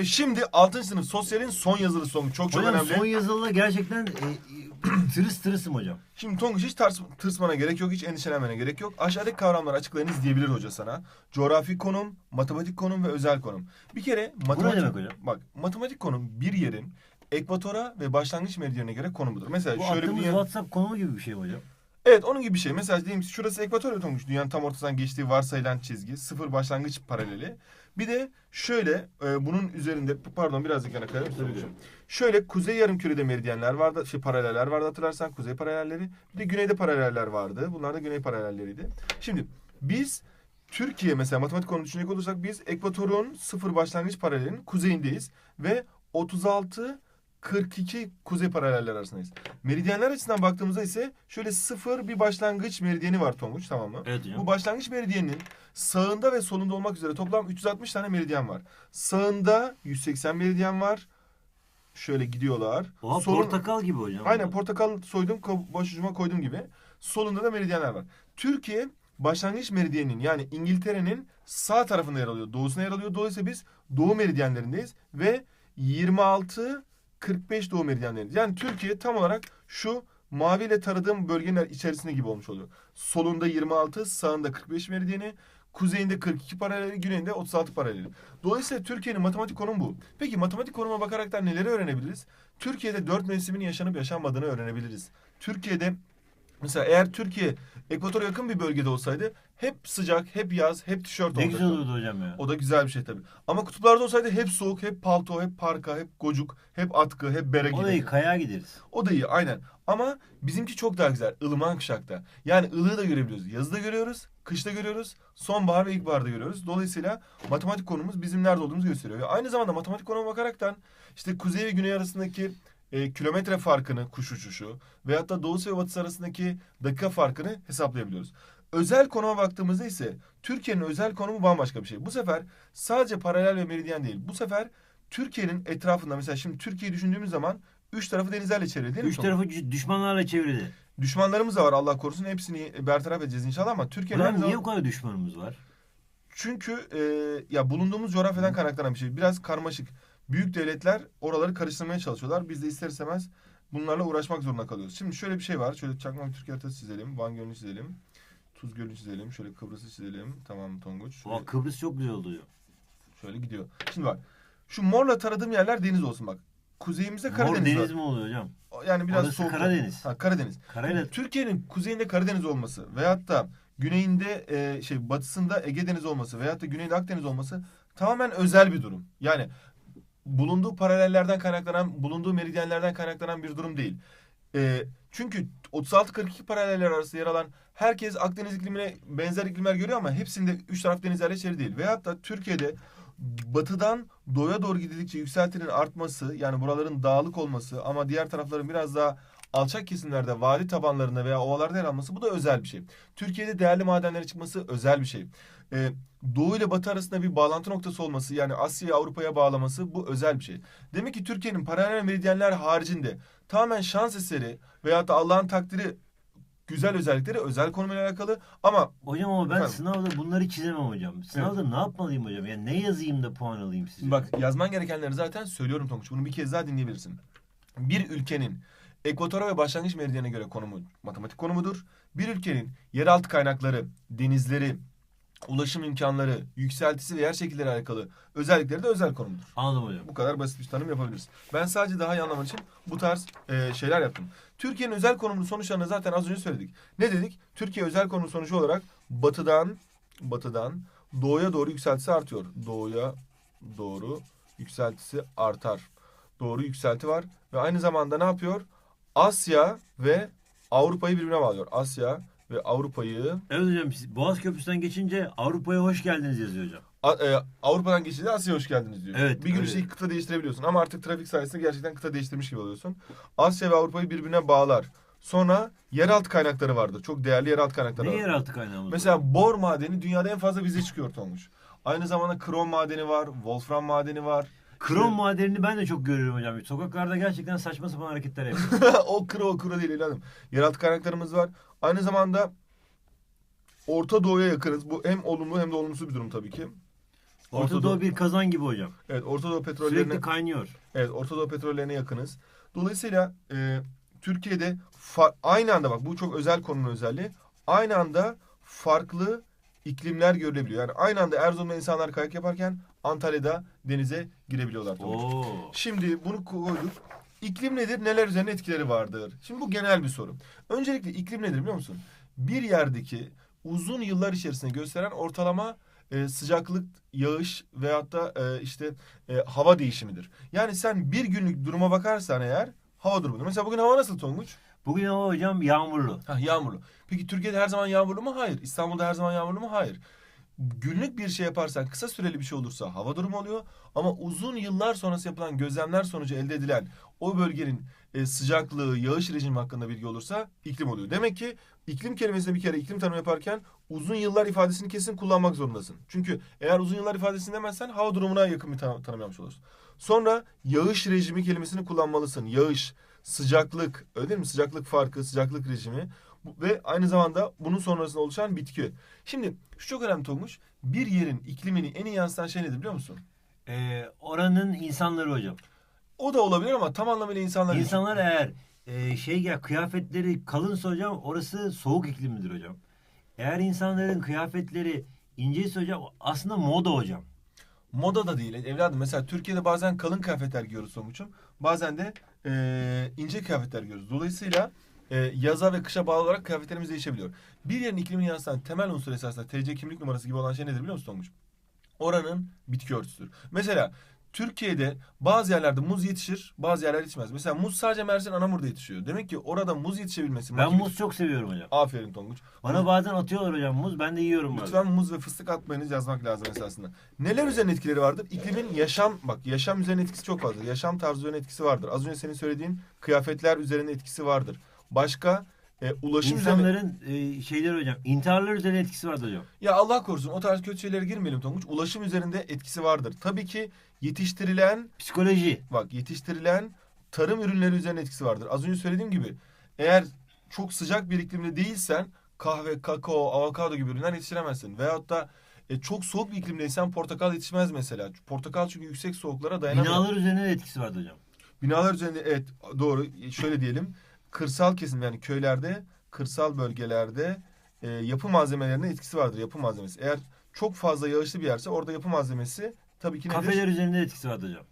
Evet şimdi 6. sınıf sosyalin son yazılı sonu çok çok hocam önemli. son yazılıda gerçekten e, e, tırıs tırısım hocam. Şimdi Tonguç hiç ters, tırsmana gerek yok, hiç endişelenmene gerek yok. Aşağıdaki kavramları açıklayınız diyebilir hoca sana. Coğrafi konum, matematik konum ve özel konum. Bir kere matematik... demek hocam? Bak matematik konum bir yerin ekvatora ve başlangıç meridyenine göre konumudur. Mesela Bu şöyle bir attığımız. WhatsApp konumu gibi bir şey mi hocam. Evet onun gibi bir şey. Mesela diyelim ki şurası ekvator Tonguç. Dünyanın tam ortasından geçtiği varsayılan çizgi. Sıfır başlangıç paraleli. Bir de şöyle e, bunun üzerinde pardon birazcık yana kayalım. Tabii. Şöyle kuzey yarımkürede meridyenler vardı, şey paraleller vardı hatırlarsan kuzey paralelleri. Bir de güneyde paraleller vardı. Bunlar da güney paralelleriydi. Şimdi biz Türkiye mesela matematik konusunu düşünecek olursak biz ekvatorun sıfır başlangıç paralelinin kuzeyindeyiz ve 36 42 kuzey paraleller arasındayız. Meridyenler açısından baktığımızda ise şöyle sıfır bir başlangıç meridyeni var Tonguç tamam mı? Evet hocam. Bu başlangıç meridyeninin sağında ve solunda olmak üzere toplam 360 tane meridyen var. Sağında 180 meridyen var. Şöyle gidiyorlar. Oha Solun- portakal gibi hocam. Aynen portakal soydum, ko- başucuma koydum gibi. Solunda da meridyenler var. Türkiye başlangıç meridyeninin yani İngiltere'nin sağ tarafında yer alıyor. Doğusuna yer alıyor. Dolayısıyla biz doğu meridyenlerindeyiz ve 26 45 doğu meridyenlerindeyiz. Yani Türkiye tam olarak şu maviyle taradığım bölgenin içerisinde gibi olmuş oluyor. Solunda 26, sağında 45 meridyeni, kuzeyinde 42 paraleli, güneyinde 36 paraleli. Dolayısıyla Türkiye'nin matematik konumu bu. Peki matematik konuma bakaraktan neleri öğrenebiliriz? Türkiye'de dört mevsimin yaşanıp yaşanmadığını öğrenebiliriz. Türkiye'de mesela eğer Türkiye ekvatora yakın bir bölgede olsaydı hep sıcak, hep yaz, hep tişört Ne güzel olacaktı. olurdu hocam ya. O da güzel bir şey tabii. Ama kutuplarda olsaydı hep soğuk, hep palto, hep parka, hep gocuk, hep atkı, hep bere O da iyi gibi. kayağa gideriz. O da iyi aynen. Ama bizimki çok daha güzel. ılıman kışakta. Yani ılığı da görebiliyoruz. Yazı da görüyoruz, kışta görüyoruz, sonbahar ve ilkbaharda görüyoruz. Dolayısıyla matematik konumuz bizim nerede olduğumuzu gösteriyor. Ve aynı zamanda matematik konuma bakaraktan işte kuzey ve güney arasındaki e, kilometre farkını, kuş uçuşu veyahut da doğusu ve batısı arasındaki dakika farkını hesaplayabiliyoruz. Özel konuma baktığımızda ise Türkiye'nin özel konumu bambaşka bir şey. Bu sefer sadece paralel ve meridyen değil. Bu sefer Türkiye'nin etrafında mesela şimdi Türkiye'yi düşündüğümüz zaman üç tarafı denizlerle çevrili değil mi? Üç tarafı düşmanlarla çevrili. Düşmanlarımız da var Allah korusun. Hepsini bertaraf edeceğiz inşallah ama Türkiye'nin Hocam niye bu kadar düşmanımız var? çünkü e, ya bulunduğumuz coğrafyadan kaynaklanan bir şey. Biraz karmaşık. Büyük devletler oraları karıştırmaya çalışıyorlar. Biz de ister istemez bunlarla uğraşmak zorunda kalıyoruz. Şimdi şöyle bir şey var. Şöyle çakma bir Türkiye haritası çizelim. Van Gölü'nü çizelim. Tuz Gölü'nü çizelim. Şöyle Kıbrıs'ı çizelim. Tamam Tonguç. Şöyle, Oha Kıbrıs çok güzel hocam. şöyle gidiyor. Şimdi bak. Şu morla taradığım yerler deniz olsun bak. Kuzeyimizde Mor Karadeniz deniz var. mi oluyor hocam? Yani biraz Orası soğuk. Karadeniz. Ha, Karadeniz. Karayla Türkiye'nin kuzeyinde Karadeniz olması veyahut da güneyinde e, şey batısında Ege Denizi olması veyahut da güneyinde Akdeniz olması tamamen özel bir durum. Yani bulunduğu paralellerden kaynaklanan, bulunduğu meridyenlerden kaynaklanan bir durum değil. E, çünkü 36-42 paraleller arasında yer alan herkes Akdeniz iklimine benzer iklimler görüyor ama hepsinde üç taraf denizlerle çevrili değil. Veyahut da Türkiye'de batıdan doğuya doğru gidildikçe yükseltinin artması yani buraların dağlık olması ama diğer tarafların biraz daha alçak kesimlerde vadi tabanlarında veya ovalarda yer alması bu da özel bir şey. Türkiye'de değerli madenlere çıkması özel bir şey. Ee, Doğu ile Batı arasında bir bağlantı noktası olması yani Asya'yı Avrupa'ya bağlaması bu özel bir şey. Demek ki Türkiye'nin paralel meridyenler haricinde tamamen şans eseri veyahut da Allah'ın takdiri güzel özellikleri özel konumuyla alakalı ama Hocam ama ben Efendim? sınavda bunları çizemem hocam. Sınavda ne yapmalıyım hocam? Yani ne yazayım da puan alayım size? Bak yazman gerekenleri zaten söylüyorum Tonguç. Bunu bir kez daha dinleyebilirsin. Bir ülkenin ekvatora ve başlangıç meridyene göre konumu matematik konumudur. Bir ülkenin yeraltı kaynakları, denizleri, ulaşım imkanları, yükseltisi ve yer şekilleri alakalı özellikleri de özel konumdur. Anladım hocam. Bu kadar basit bir tanım yapabiliriz. Ben sadece daha iyi anlaman için bu tarz e, şeyler yaptım. Türkiye'nin özel konumlu sonuçlarını zaten az önce söyledik. Ne dedik? Türkiye özel konumlu sonucu olarak batıdan batıdan doğuya doğru yükseltisi artıyor. Doğuya doğru yükseltisi artar. Doğru yükselti var ve aynı zamanda ne yapıyor? Asya ve Avrupa'yı birbirine bağlıyor. Asya ve Avrupa'yı Evet hocam Boğaz Köprüsü'nden geçince Avrupa'ya hoş geldiniz yazıyor hocam. A- e, Avrupa'dan geçince Asya'ya hoş geldiniz diyor. Evet, Bir içinde iki kıta değiştirebiliyorsun ama artık trafik sayesinde gerçekten kıta değiştirmiş gibi oluyorsun. Asya ve Avrupa'yı birbirine bağlar. Sonra yeraltı kaynakları vardır. Çok değerli yeraltı kaynakları Ne var. yeraltı kaynağımız var? Mesela bor madeni dünyada en fazla bize çıkıyor Tonguç. Aynı zamanda krom madeni var, wolfram madeni var. Krom madenini ben de çok görüyorum hocam. Sokaklarda gerçekten saçma sapan hareketler yapıyor. o kro o kro değil evladım. Yeraltı kaynaklarımız var. Aynı zamanda Orta Doğu'ya yakınız. Bu hem olumlu hem de olumsuz bir durum tabii ki. Orta Orta Doğu Doğu- bir kazan gibi hocam. Evet Orta Doğu petrollerine Sürekli kaynıyor. Evet Orta Doğu petrollerine yakınız. Dolayısıyla e, Türkiye'de fa- aynı anda bak bu çok özel konunun özelliği. Aynı anda farklı iklimler görülebiliyor. Yani aynı anda Erzurum'da insanlar kayak yaparken Antalya'da denize girebiliyorlar. Oo. Şimdi bunu koyduk. İklim nedir? Neler üzerine etkileri vardır? Şimdi bu genel bir soru. Öncelikle iklim nedir biliyor musun? Bir yerdeki uzun yıllar içerisinde gösteren ortalama e, sıcaklık, yağış veyahut da e, işte e, hava değişimidir. Yani sen bir günlük duruma bakarsan eğer hava durumudur. Mesela bugün hava nasıl Tonguç? Bugün hava hocam yağmurlu. Hah, yağmurlu. Peki Türkiye'de her zaman yağmurlu mu? Hayır. İstanbul'da her zaman yağmurlu mu? Hayır. Günlük bir şey yaparsan kısa süreli bir şey olursa hava durumu oluyor. Ama uzun yıllar sonrası yapılan gözlemler sonucu elde edilen o bölgenin e, sıcaklığı, yağış rejimi hakkında bilgi olursa iklim oluyor. Demek ki iklim kelimesini bir kere iklim tanımı yaparken uzun yıllar ifadesini kesin kullanmak zorundasın. Çünkü eğer uzun yıllar ifadesini demezsen hava durumuna yakın bir tanım, tanım yapmış olursun. Sonra yağış rejimi kelimesini kullanmalısın. Yağış, sıcaklık, öyle değil mi? Sıcaklık farkı, sıcaklık rejimi ve aynı zamanda bunun sonrasında oluşan bitki. Şimdi şu çok önemli Tonguç. Bir yerin iklimini en iyi yansıtan şey nedir biliyor musun? Ee, oranın insanları hocam. O da olabilir ama tam anlamıyla insanlar için. İnsanlar eğer e, şey ya kıyafetleri kalınsa hocam orası soğuk iklimidir hocam. Eğer insanların kıyafetleri inceyse hocam aslında moda hocam. Moda da değil evladım. Mesela Türkiye'de bazen kalın kıyafetler giyiyoruz Tonguç'um. Bazen de e, ince kıyafetler giyiyoruz. Dolayısıyla e, yaza ve kışa bağlı olarak kıyafetlerimiz değişebiliyor. Bir yerin iklimini yansıtan temel unsur esasında TC kimlik numarası gibi olan şey nedir biliyor musun Tonguç? Oranın bitki örtüsüdür. Mesela Türkiye'de bazı yerlerde muz yetişir, bazı yerler yetişmez. Mesela muz sadece Mersin Anamur'da yetişiyor. Demek ki orada muz yetişebilmesi... Ben muz çok seviyorum hocam. Aferin Tonguç. Bana bazen atıyorlar hocam muz ben de yiyorum bazen. Lütfen muz ve fıstık atmayınız yazmak lazım esasında. Neler üzerine etkileri vardır? İklimin yaşam, bak yaşam üzerine etkisi çok fazla. Yaşam tarzı üzerine etkisi vardır. Az önce senin söylediğin kıyafetler üzerine etkisi vardır. Başka e, ulaşım üzerine... İnsanların e, şeyleri hocam intiharlar üzerine etkisi vardı hocam. Ya Allah korusun o tarz kötü şeylere girmeyelim Tonguç. Ulaşım üzerinde etkisi vardır. Tabii ki yetiştirilen Psikoloji. Bak yetiştirilen tarım ürünleri üzerine etkisi vardır. Az önce söylediğim gibi eğer çok sıcak bir iklimde değilsen kahve, kakao, avokado gibi ürünler yetiştiremezsin. Veyahut da e, çok soğuk bir iklimdeysen portakal yetişmez mesela. Portakal çünkü yüksek soğuklara dayanamıyor. Binalar üzerine de etkisi vardı hocam. Binalar üzerinde evet doğru şöyle diyelim. Kırsal kesim yani köylerde, kırsal bölgelerde e, yapı malzemelerine etkisi vardır yapı malzemesi. Eğer çok fazla yağışlı bir yerse orada yapı malzemesi tabii ki nedir? Kafeler üzerinde de etkisi vardı hocam.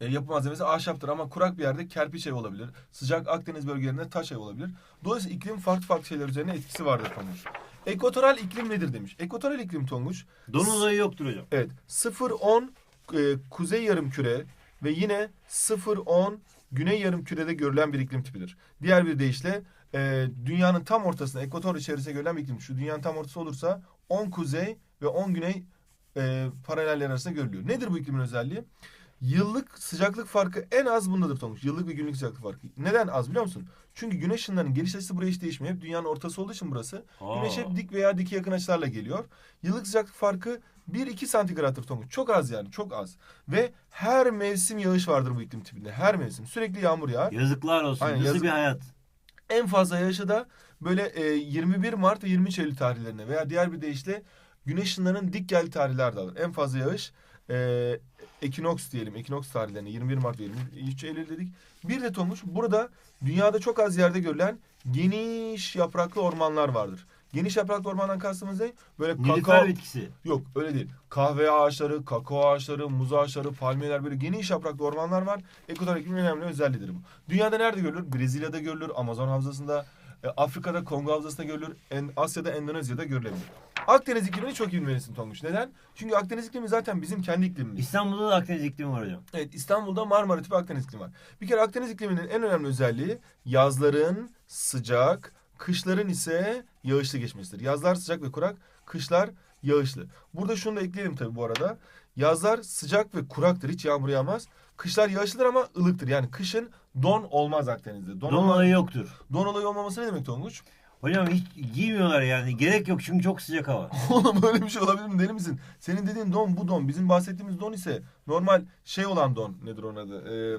E, yapı malzemesi ahşaptır ama kurak bir yerde kerpiç ev olabilir. Sıcak Akdeniz bölgelerinde taş ev olabilir. Dolayısıyla iklim farklı farklı şeyler üzerine etkisi vardır Tonguç. Ekvatoral iklim nedir demiş. Ekvatoral iklim Tonguç. Don olayı yoktur hocam. Evet 0-10 e, kuzey yarım küre ve yine 0-10 güney yarım kürede görülen bir iklim tipidir. Diğer bir deyişle e, dünyanın tam ortasında ekvator içerisinde görülen bir iklim. Şu dünyanın tam ortası olursa 10 kuzey ve 10 güney e, paraleller arasında görülüyor. Nedir bu iklimin özelliği? Yıllık sıcaklık farkı en az bundadır Tonguç. Yıllık ve günlük sıcaklık farkı. Neden az biliyor musun? Çünkü güneş ışınlarının geliş açısı buraya hiç değişmiyor. Hep dünyanın ortası olduğu için burası. Aa. Güneş hep dik veya dike yakın açılarla geliyor. Yıllık sıcaklık farkı 1-2 santigrattır Tonguç. Çok az yani çok az. Ve her mevsim yağış vardır bu iklim tipinde. Her mevsim. Sürekli yağmur yağar. Yazıklar olsun. Aynen, Nasıl yazık- bir hayat? En fazla yağışı da böyle e, 21 Mart ve 23 Eylül tarihlerine veya diğer bir deyişle güneş ışınlarının dik geldiği tarihlerde alır. En fazla yağış e, ekinoks diyelim. Ekinoks tarihlerine 21 Mart ve 23 Eylül dedik. Bir de Tonguç burada dünyada çok az yerde görülen geniş yapraklı ormanlar vardır. Geniş yapraklı ormandan kastımız ne? Böyle Nilüfer kakao... bitkisi. Yok öyle değil. Kahve ağaçları, kakao ağaçları, muz ağaçları, palmiyeler böyle geniş yapraklı ormanlar var. İklimin önemli özelliğidir bu. Dünyada nerede görülür? Brezilya'da görülür, Amazon havzasında, e, Afrika'da Kongo havzasında görülür, en, Asya'da Endonezya'da görülebilir. Akdeniz iklimini çok iyi bilmelisin Tonguç. Neden? Çünkü Akdeniz iklimi zaten bizim kendi iklimimiz. İstanbul'da da Akdeniz iklimi var hocam. Evet İstanbul'da Marmara tipi Akdeniz iklimi var. Bir kere Akdeniz ikliminin en önemli özelliği yazların sıcak, kışların ise yağışlı geçmesidir. Yazlar sıcak ve kurak, kışlar yağışlı. Burada şunu da ekleyelim tabii bu arada. Yazlar sıcak ve kuraktır, hiç yağmur yağmaz. Kışlar yağışlıdır ama ılıktır. Yani kışın don olmaz Akdeniz'de. Don, Don olayı yoktur. don olayı olmaması ne demek Tonguç? Hocam hiç giymiyorlar yani. Gerek yok çünkü çok sıcak hava. Oğlum böyle bir şey olabilir mi? Deli misin? Senin dediğin don bu don. Bizim bahsettiğimiz don ise normal şey olan don. Nedir onun adı? Ee,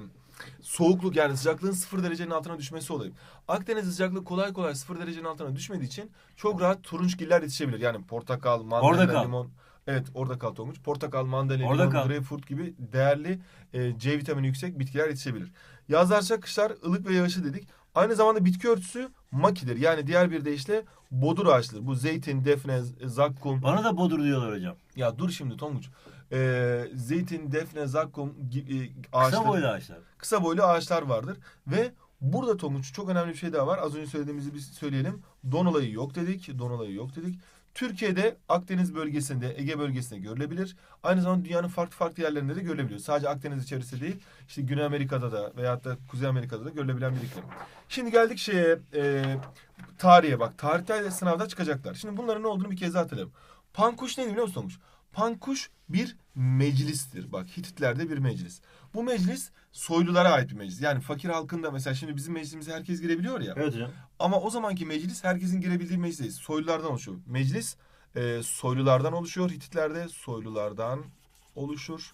soğukluk yani sıcaklığın sıfır derecenin altına düşmesi olayı. Akdeniz sıcaklığı kolay kolay sıfır derecenin altına düşmediği için çok rahat turunçgiller yetişebilir. Yani portakal, mandalina, Portakal. limon. Evet orada kal Tonguç. Portakal, mandalina, Orada limon, kal. greyfurt gibi değerli e, C vitamini yüksek bitkiler yetişebilir. Yazlarsa kışlar ılık ve yağışlı dedik. Aynı zamanda bitki örtüsü makidir. Yani diğer bir deyişle bodur ağaçları. Bu zeytin, defne, zakkum. Bana da bodur diyorlar hocam. Ya dur şimdi Tonguç. E, zeytin, defne, zakkum e, ağaçları. Kısa boylu ağaçlar. kısa boylu ağaçlar vardır. Ve burada Tonguç çok önemli bir şey daha var. Az önce söylediğimizi biz söyleyelim. Don olayı yok dedik. Don olayı yok dedik. Türkiye'de Akdeniz bölgesinde, Ege bölgesinde görülebilir. Aynı zamanda dünyanın farklı farklı yerlerinde de görülebiliyor. Sadece Akdeniz içerisinde değil, işte Güney Amerika'da da veyahut da Kuzey Amerika'da da görülebilen bir iklim. Şimdi geldik şeye, e, tarihe bak. Tarihte sınavda çıkacaklar. Şimdi bunların ne olduğunu bir kez daha hatırlayalım. Pankuş neydi biliyor musun Tonguç? Pankuş bir meclistir. Bak Hititlerde bir meclis. Bu meclis soylulara ait bir meclis. Yani fakir halkında mesela şimdi bizim meclisimize herkes girebiliyor ya. Evet hocam. Ama o zamanki meclis herkesin girebildiği meclis değil. Soylulardan oluşuyor. Meclis e, soylulardan oluşuyor. Hititlerde soylulardan oluşur.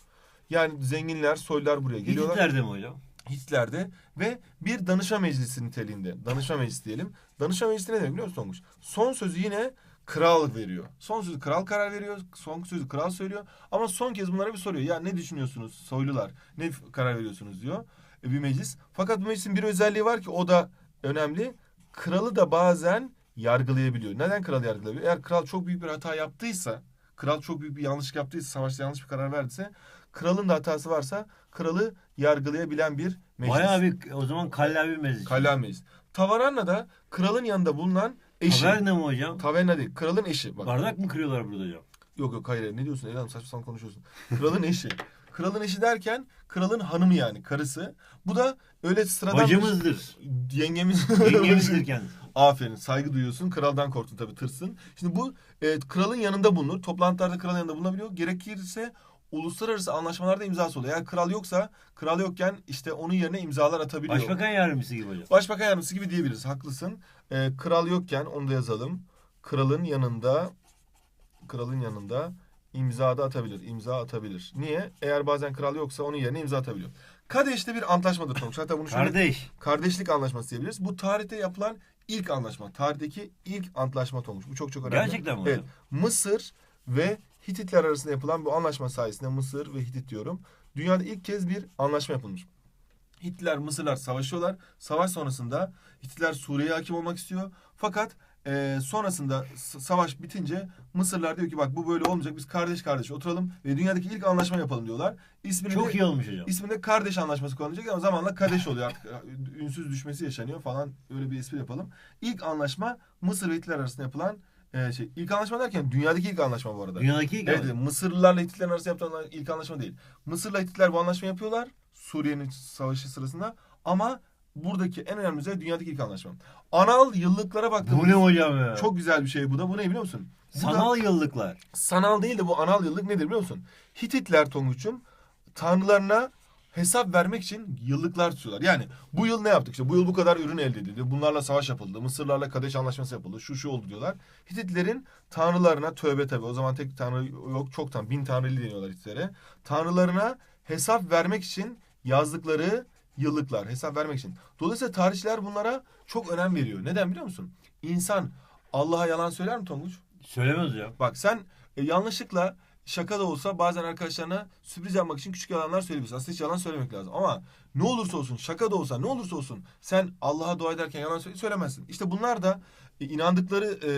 Yani zenginler, soylular buraya geliyorlar. Hititlerde mi hocam? Hitler'de ve bir danışma meclisi niteliğinde. Danışma meclisi diyelim. Danışma meclisi ne demek biliyor musun? Son sözü yine kral veriyor. Son sözü kral karar veriyor. Son sözü kral söylüyor. Ama son kez bunlara bir soruyor. Ya ne düşünüyorsunuz soylular? Ne karar veriyorsunuz diyor. E, bir meclis. Fakat bu meclisin bir özelliği var ki o da önemli. Kralı da bazen yargılayabiliyor. Neden kral yargılayabiliyor? Eğer kral çok büyük bir hata yaptıysa, kral çok büyük bir yanlışlık yaptıysa, savaşta yanlış bir karar verdiyse, kralın da hatası varsa kralı yargılayabilen bir meclis. Bayağı bir o zaman kallavi meclis. Kala meclis. Tavarana da kralın yanında bulunan eşi. Taverna mı hocam? Taverna değil. Kralın eşi. Bak. Bardak mı kırıyorlar burada hocam? Yok yok hayır. Ne diyorsun Elhan? Saçma sapan konuşuyorsun. Kralın eşi. Kralın eşi derken kralın hanımı yani karısı. Bu da öyle sıradan bir- Bacımızdır. Yengemiz. Yengemizdir kendisi. Aferin. Saygı duyuyorsun. Kraldan korktun tabii tırsın. Şimdi bu e, kralın yanında bulunur. Toplantılarda kralın yanında bulunabiliyor. Gerekirse uluslararası anlaşmalarda imzası oluyor. Eğer kral yoksa, kral yokken işte onun yerine imzalar atabiliyor. Başbakan yardımcısı gibi hocam. Başbakan yardımcısı gibi diyebiliriz. Haklısın. Ee, kral yokken onu da yazalım. Kralın yanında kralın yanında imza da atabilir. İmza atabilir. Niye? Eğer bazen kral yoksa onun yerine imza atabiliyor. Kadeş'te bir antlaşmadır Tonguç. Hatta bunu şöyle Kardeş. kardeşlik anlaşması diyebiliriz. Bu tarihte yapılan ilk anlaşma. Tarihteki ilk antlaşma Tonguç. Bu çok çok önemli. Gerçekten mi Evet. Mısır ve Hititler arasında yapılan bu anlaşma sayesinde Mısır ve Hitit diyorum. Dünyada ilk kez bir anlaşma yapılmış. Hititler, Mısırlar savaşıyorlar. Savaş sonrasında Hititler Suriye'ye hakim olmak istiyor. Fakat e, sonrasında savaş bitince Mısırlar diyor ki bak bu böyle olmayacak. Biz kardeş kardeş oturalım ve dünyadaki ilk anlaşma yapalım diyorlar. İsmini Çok de, iyi olmuş hocam. isminde kardeş anlaşması kullanılacak ama zamanla kardeş oluyor artık. Ünsüz düşmesi yaşanıyor falan. Öyle bir espri yapalım. İlk anlaşma Mısır ve Hititler arasında yapılan e, şey. İlk anlaşma derken dünyadaki ilk anlaşma bu arada. Dünyadaki ilk Evet, evet, Mısırlılarla Hititlerin arasında yapılan ilk anlaşma değil. Mısır'la Hititler bu anlaşma yapıyorlar Suriye'nin savaşı sırasında ama buradaki en önemli özelliği dünyadaki ilk anlaşma. Anal yıllıklara Bu baktığımız ne hocam ya? çok güzel bir şey bu da. Bu ne biliyor musun? Bu da- Sanal yıllıklar. sanal değil de bu anal yıllık nedir biliyor musun? Hititler Tonguç'um tanrılarına hesap vermek için yıllıklar tutuyorlar. Yani bu yıl ne yaptık? İşte bu yıl bu kadar ürün elde edildi. Bunlarla savaş yapıldı. Mısırlarla Kadeş Anlaşması yapıldı. Şu şu oldu diyorlar. Hititlerin tanrılarına tövbe tabi. O zaman tek tanrı yok. Çok tanrı. Bin tanrılı deniyorlar Hititlere. Tanrılarına hesap vermek için yazdıkları yıllıklar. Hesap vermek için. Dolayısıyla tarihçiler bunlara çok önem veriyor. Neden biliyor musun? İnsan Allah'a yalan söyler mi Tonguç? Söylemez hocam. Bak sen e, yanlışlıkla şaka da olsa bazen arkadaşlarına sürpriz yapmak için küçük yalanlar söyleyebilirsin. Aslında hiç yalan söylemek lazım. Ama ne olursa olsun şaka da olsa ne olursa olsun sen Allah'a dua ederken yalan söyle- söylemezsin. İşte bunlar da e, inandıkları e,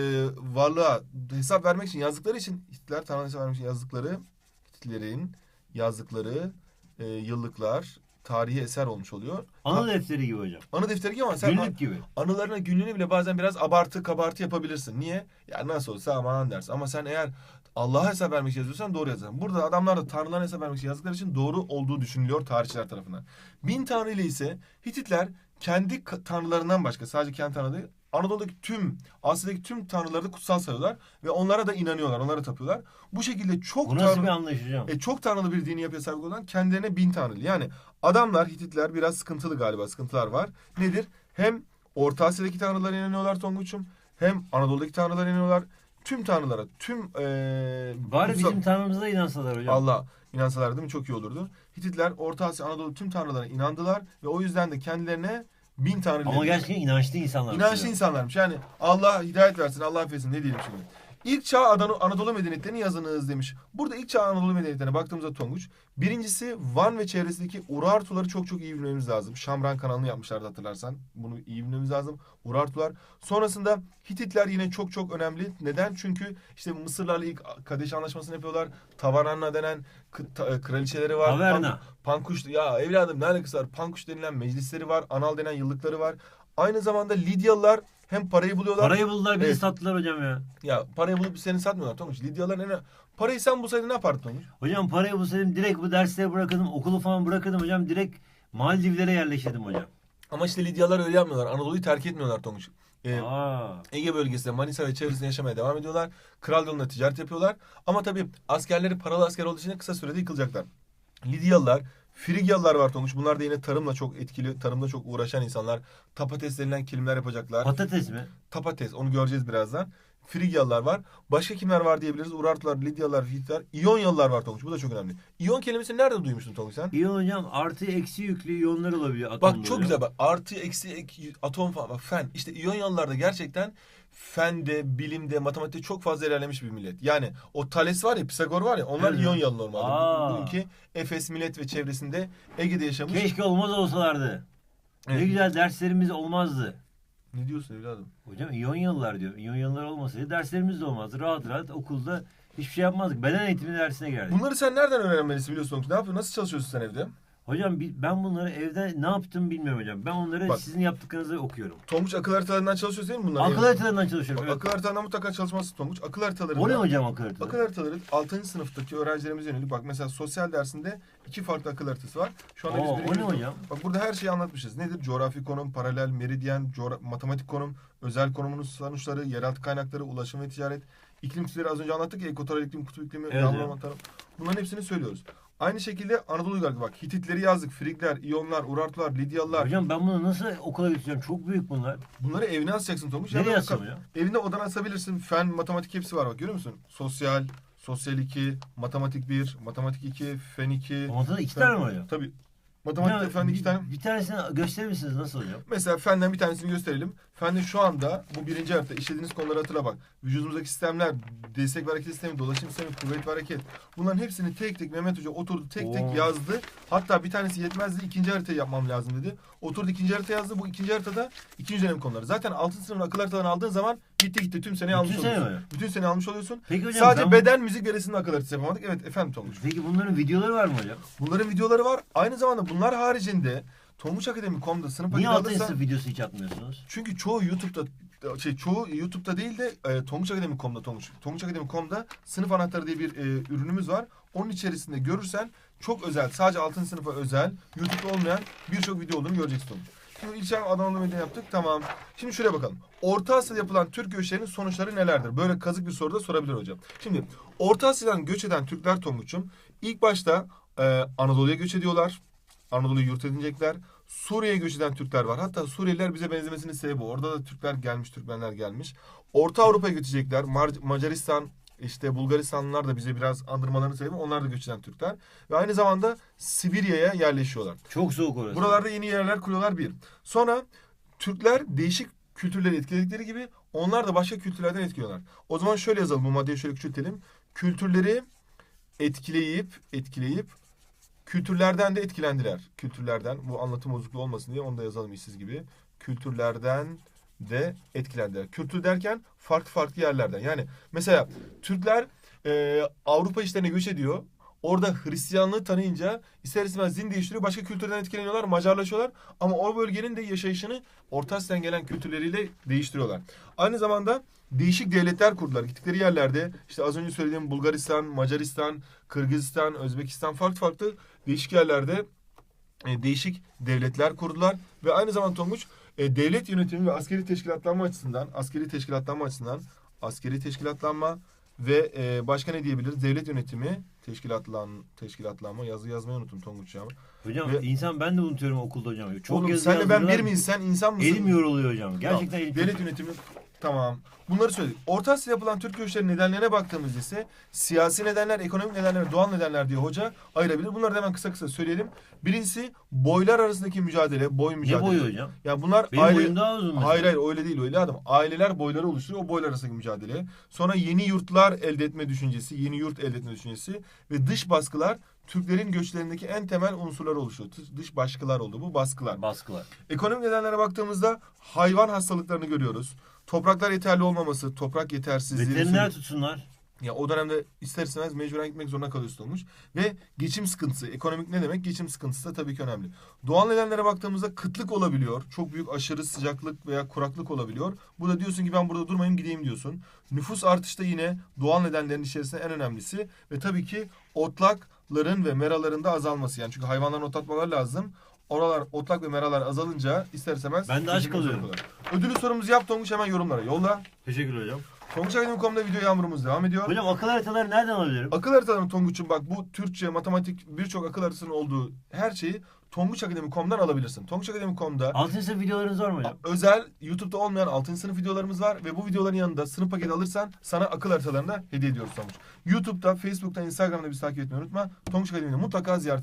varlığa hesap vermek için yazdıkları için Hititler Tanrı'ya hesap vermek için yazdıkları Hititlerin yazdıkları e, yıllıklar tarihi eser olmuş oluyor. Anı defteri gibi hocam. Anı defteri gibi ama sen Günlük gibi. anılarına günlüğünü bile bazen biraz abartı kabartı yapabilirsin. Niye? Ya nasıl olsa aman dersin. Ama sen eğer Allah'a hesap vermek için yazıyorsan doğru yazarsın. Burada adamlar da tanrılara hesap vermek için yazdıkları için doğru olduğu düşünülüyor tarihçiler tarafından. Bin tanrı ile ise Hititler kendi tanrılarından başka sadece kendi tanrı değil Anadolu'daki tüm Asya'daki tüm tanrıları da kutsal sayıyorlar ve onlara da inanıyorlar, onlara tapıyorlar. Bu şekilde çok Bu nasıl tanrı- bir anlayış hocam? e, çok tanrılı bir dini yapıya sahip olan kendilerine bin tanrılı. Yani adamlar Hititler biraz sıkıntılı galiba sıkıntılar var. Nedir? Hem Orta Asya'daki tanrılara inanıyorlar Tonguç'um. Hem Anadolu'daki tanrılara inanıyorlar. Tüm tanrılara, tüm e, Bari kutsal- bizim tanrımıza inansalar hocam. Allah inansalar değil mi? Çok iyi olurdu. Hititler Orta Asya, Anadolu tüm tanrılara inandılar ve o yüzden de kendilerine bin tanrı Ama gerçekten inançlı insanlar. İnançlı insanlarmış. Yani Allah hidayet versin, Allah affetsin ne diyelim şimdi. İlk çağ Adana- Anadolu medeniyetlerini yazınız demiş. Burada ilk çağ Anadolu medeniyetlerine baktığımızda Tonguç. Birincisi Van ve çevresindeki Urartuları çok çok iyi bilmemiz lazım. Şamran kanalını yapmışlardı hatırlarsan. Bunu iyi bilmemiz lazım. Urartular. Sonrasında Hititler yine çok çok önemli. Neden? Çünkü işte Mısırlarla ilk Kadeş Anlaşması'nı yapıyorlar. Tavananna denen ta- kraliçeleri var. Taverna. Pan- Pankuş ya evladım ne alakası var? Pankuş denilen meclisleri var. Anal denen yıllıkları var. Aynı zamanda Lidyalılar hem parayı buluyorlar. Parayı buldular bizi Evet. sattılar hocam ya. Ya parayı bulup seni satmıyorlar Tonguç. Lidyalıların en... Parayı sen bulsaydın ne yapardın Tonguç? Hocam parayı bulsaydım direkt bu dersleri bırakırdım. Okulu falan bırakırdım hocam. Direkt Maldivlere yerleşirdim hocam. Ama işte Lidyalılar öyle yapmıyorlar. Anadolu'yu terk etmiyorlar Tonguç. Ee, Aa. Ege bölgesinde Manisa ve çevresinde yaşamaya devam ediyorlar. Kral yolunda ticaret yapıyorlar. Ama tabii askerleri paralı asker olduğu için kısa sürede yıkılacaklar. Lidyalılar, Frigyalılar var Tonguç. Bunlar da yine tarımla çok etkili, tarımda çok uğraşan insanlar. Tapates denilen kilimler yapacaklar. Patates mi? Tapates onu göreceğiz birazdan. Frigyalılar var. Başka kimler var diyebiliriz? Urartular, Lidyalılar, Hititler, İyonyalılar var Tonguç. Bu da çok önemli. İyon kelimesini nerede duymuştun Tonguç sen? İyi hocam artı eksi yüklü iyonlar olabiliyor. Bak atomda çok güzel bak. Artı, eksi, ek, atom falan. Bak fen. İşte İyonyalılar da gerçekten fende, bilimde, matematikte çok fazla ilerlemiş bir millet. Yani o Thales var ya, Pisagor var ya onlar Evet. İyonyalı normalde. Aa. Bu- Bugünkü Efes millet ve çevresinde Ege'de yaşamış. Keşke olmaz olsalardı. Ne Evet. güzel derslerimiz olmazdı. Ne diyorsun evladım? Hocam İyonyalılar diyor. İyonyalılar olmasaydı derslerimiz de olmazdı. Rahat rahat okulda hiçbir şey yapmazdık. Beden eğitimi dersine geldik. Bunları sen nereden öğrenmelisin biliyorsun? Ne yapıyorsun? Nasıl çalışıyorsun sen evde? Hocam ben bunları evde ne yaptım bilmiyorum hocam. Ben onları Bak. sizin yaptıklarınızı okuyorum. Tonguç akıl haritalarından çalışıyorsun değil mi bunlar? Akıl haritalarından çalışıyorum. Evet. Akıl haritalarından mutlaka çalışmalısın Tonguç. Akıl haritalarında... O ne hocam akıl haritaları? Akıl haritaları 6. sınıftaki öğrencilerimize yönelik. Bak mesela sosyal dersinde iki farklı akıl haritası var. Şu anda biz Oo, o birinci ne hocam? Bak burada her şeyi anlatmışız. Nedir? Coğrafi konum, paralel, meridyen, coğra- matematik konum, özel konumunun sonuçları, yeraltı kaynakları, ulaşım ve ticaret, iklim türleri az önce anlattık ya, ekvatoral iklim, kutup iklimi, Evet yağmur tarım. Bunların hepsini söylüyoruz. Aynı şekilde Anadolu uygarlığı bak Hititleri yazdık, Frigler, İyonlar, Urartular, Lidyalılar. Hocam ben bunu nasıl okula götüreceğim? Çok büyük bunlar. Bunları evine asacaksın Tomuş. Nereye Ya bak- hocam? Evinde odana asabilirsin. Fen, matematik hepsi var bak görüyor musun? Sosyal, sosyal 2, matematik 1, matematik 2, fen 2. Onlarda iki tane mi hocam? Tabii. Matematikte Ya, fen iki tane. Bir tanesini gösterir misiniz nasıl hocam? Mesela fenden bir tanesini gösterelim. Fende şu anda bu birinci harita işlediğiniz konuları hatırla bak. Vücudumuzdaki sistemler, destek ve hareket sistemi, dolaşım sistemi, kuvvet ve hareket. Bunların hepsini tek tek Mehmet Hoca oturdu tek tek Oo. yazdı. Hatta bir tanesi yetmezdi ikinci haritayı yapmam lazım dedi. Oturdu ikinci harita yazdı. Bu ikinci haritada ikinci dönem konuları. Zaten altın sınıfın akıl haritalarını aldığın zaman gitti gitti tüm seneyi almış sene oluyorsun. mi? Bütün sene almış oluyorsun. Peki hocam Sadece ben- beden, müzik ve resimde akıl haritası yapamadık. Evet efendim Tonguç. Peki bunların videoları var mı hocam? Bunların videoları var. Aynı zamanda bunlar haricinde Tonguçakademi.com'da sınıf Niye paketi altın alırsan... sınıf videosu hiç atmıyorsunuz? Çünkü çoğu YouTube'da şey çoğu YouTube'da değil de e, Tonguçakademi.com'da Tonguç. Tonguçakademi.com'da sınıf anahtarı diye bir e, ürünümüz var. Onun içerisinde görürsen çok özel, sadece altın sınıfa özel, YouTube'da olmayan birçok video olduğunu göreceksin Tonguç. Şimdi İlçem Adanalı Medya yaptık. Tamam. Şimdi şuraya bakalım. Orta Asya'da yapılan Türk göçlerinin sonuçları nelerdir? Böyle kazık bir soru da sorabilir hocam. Şimdi Orta Asya'dan göç eden Türkler Tonguç'um ilk başta e, Anadolu'ya göç ediyorlar. Anadolu'yu yurt edinecekler. Suriye'ye göç eden Türkler var. Hatta Suriyeliler bize benzemesinin sebebi. Orada da Türkler gelmiş, Türkmenler gelmiş. Orta Avrupa'ya göçecekler. Mar- Macaristan, işte Bulgaristanlılar da bize biraz andırmalarının sebebi onlar da göç eden Türkler. Ve aynı zamanda Sibirya'ya yerleşiyorlar. Çok soğuk orası. Buralarda yeni yerler kuruyorlar bir. Sonra Türkler değişik kültürleri etkiledikleri gibi onlar da başka kültürlerden etkiliyorlar. O zaman şöyle yazalım bu maddeyi şöyle küçültelim. Kültürleri etkileyip etkileyip kültürlerden de etkilendiler. Kültürlerden bu anlatım bozukluğu olmasın diye onu da yazalım işsiz gibi. Kültürlerden de etkilendiler. Kültür derken farklı farklı yerlerden. Yani mesela Türkler e, Avrupa işlerine göç ediyor. Orada Hristiyanlığı tanıyınca ister istemez din değiştiriyor. Başka kültürden etkileniyorlar, Macarlaşıyorlar. Ama o bölgenin de yaşayışını Orta Asya'dan gelen kültürleriyle değiştiriyorlar. Aynı zamanda değişik devletler kurdular. Gittikleri yerlerde işte az önce söylediğim Bulgaristan, Macaristan, Kırgızistan, Özbekistan farklı farklı değişik yerlerde e, değişik devletler kurdular. Ve aynı zamanda Tonguç e, devlet yönetimi ve askeri teşkilatlanma açısından, askeri teşkilatlanma açısından, askeri teşkilatlanma ve e, başka ne diyebiliriz? Devlet yönetimi, teşkilatlan, teşkilatlanma, yazı yazmayı unuttum Tonguç ya. Hocam Ve- insan ben de unutuyorum okulda hocam. Çok Oğlum senle ben bir miyiz? Sen insan mısın? Elim yoruluyor hocam. Gerçekten elim Devlet yönetimi Tamam. Bunları söyledik. Orta Asya'da yapılan Türk göçlerinin nedenlerine baktığımız ise siyasi nedenler, ekonomik nedenler, doğal nedenler diye hoca ayırabilir. Bunları da hemen kısa kısa söyleyelim. Birincisi boylar arasındaki mücadele, boy Ne mücadele. boyu hocam? Ya bunlar Benim aile... boyum daha uzun. Hayır hayır öyle değil öyle adam. Aileler boyları oluşturuyor o boylar arasındaki mücadele. Sonra yeni yurtlar elde etme düşüncesi, yeni yurt elde etme düşüncesi ve dış baskılar Türklerin göçlerindeki en temel unsurları oluşuyor. Dış- Dış baskılar oldu bu baskılar. Baskılar. Ekonomik nedenlere baktığımızda hayvan hastalıklarını görüyoruz. Topraklar yeterli olmaması, toprak yetersizliği. Veteriner tutsunlar. Ya o dönemde ister istemez mecburen gitmek zorunda kalıyorsun olmuş. Ve geçim sıkıntısı. Ekonomik ne demek? Geçim sıkıntısı da tabii ki önemli. Doğal nedenlere baktığımızda kıtlık olabiliyor. Çok büyük aşırı sıcaklık veya kuraklık olabiliyor. Bu da diyorsun ki ben burada durmayayım gideyim diyorsun. Nüfus artışı da yine doğal nedenlerin içerisinde en önemlisi. Ve tabii ki otlakların ve meraların da azalması. Yani çünkü hayvanların otlatmaları lazım. Oralar otlak ve meralar azalınca ister istemez... Ben de aç geçirmek kalıyorum. zorundalar. Ödülü sorumuzu yap Tonguç hemen yorumlara yolla. Teşekkür hocam. Tonguç Akademi.com'da video yağmurumuz devam ediyor. Hocam akıl haritaları nereden alabilirim? Akıl haritalarını Tonguç'un bak bu Türkçe, matematik birçok akıl haritasının olduğu her şeyi tonguçakademi.com'dan alabilirsin. Tonguçakademi.com'da Altın sınıf videolarınız var mı hocam? özel YouTube'da olmayan 6. sınıf videolarımız var ve bu videoların yanında sınıf paketi alırsan sana akıl haritalarını da hediye ediyoruz Tonguç. YouTube'da, Facebook'ta, Instagram'da bizi takip etmeyi unutma. Tonguç Akademi'ni mutlaka ziyaret et.